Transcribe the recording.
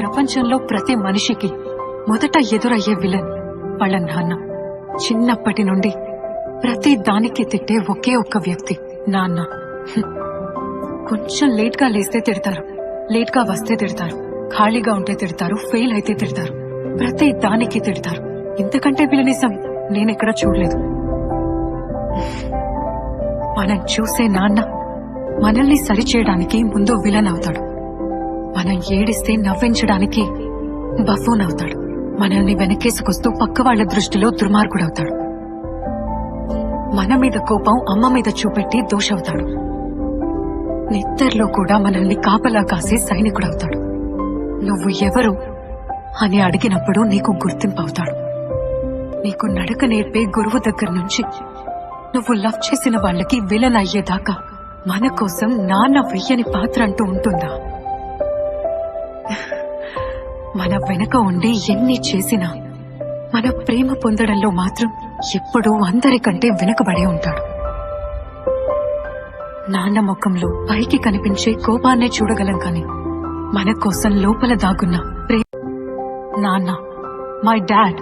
ప్రపంచంలో ప్రతి మనిషికి మొదట ఎదురయ్యే విలన్ వాళ్ళ నాన్న. చిన్నప్పటి నుండి ప్రతి దానికి తిట్టే ఒకే ఒక్క వ్యక్తి నాన్న. కొంచెం లేట్గా లేస్తే తిడతారు లేట్గా వస్తే తిడతారు ఖాళీగా ఉంటే తిడతారు ఫెయిల్ అయితే తిడతారు ప్రతి దానికి తిడతారు. ఇంతకంటే విలనిజం నేనెక్కడ చూడలేదు. మనం చూసే నాన్న మనల్ని సరిచేయడానికి ముందు విలన్ అవుతాడు. మనం ఏడిస్తే నవ్వించడానికి బఫూన్ అవుతాడు. మనల్ని వెనకేసుకొస్తూ పక్క వాళ్ళ దృష్టిలో దుర్మార్గుడవుతాడు. మన మీద కోపం అమ్మ మీద చూపెట్టి దోషవుతాడు. నిద్దర్లో కూడా మనల్ని కాపలా కాసే సైనికుడవుతాడు. నువ్వు ఎవరు అని అడిగినప్పుడు నీకు గుర్తింపు అవుతాడు నీకు నడక నేర్పే గురువు దగ్గర నుంచి నువ్వు లవ్ చేసిన వాళ్ళకి విలన్ అయ్యేదాకా మన కోసం నాన్న వెయ్యని పాత్ర అంటూ ఉంటుందా? మన వెనక ఉండి ఎన్ని చేసినా మన ప్రేమ పొందడంలో మాత్రం ఎప్పుడూ అందరికంటే వెనుకబడే ఉంటాడు. నాన్న ముఖంలో పైకి కనిపించే కోపాన్నే చూడగలం కాని మన కోసం లోపల దాగున్న ప్రేమ నాన్న మై డాడ్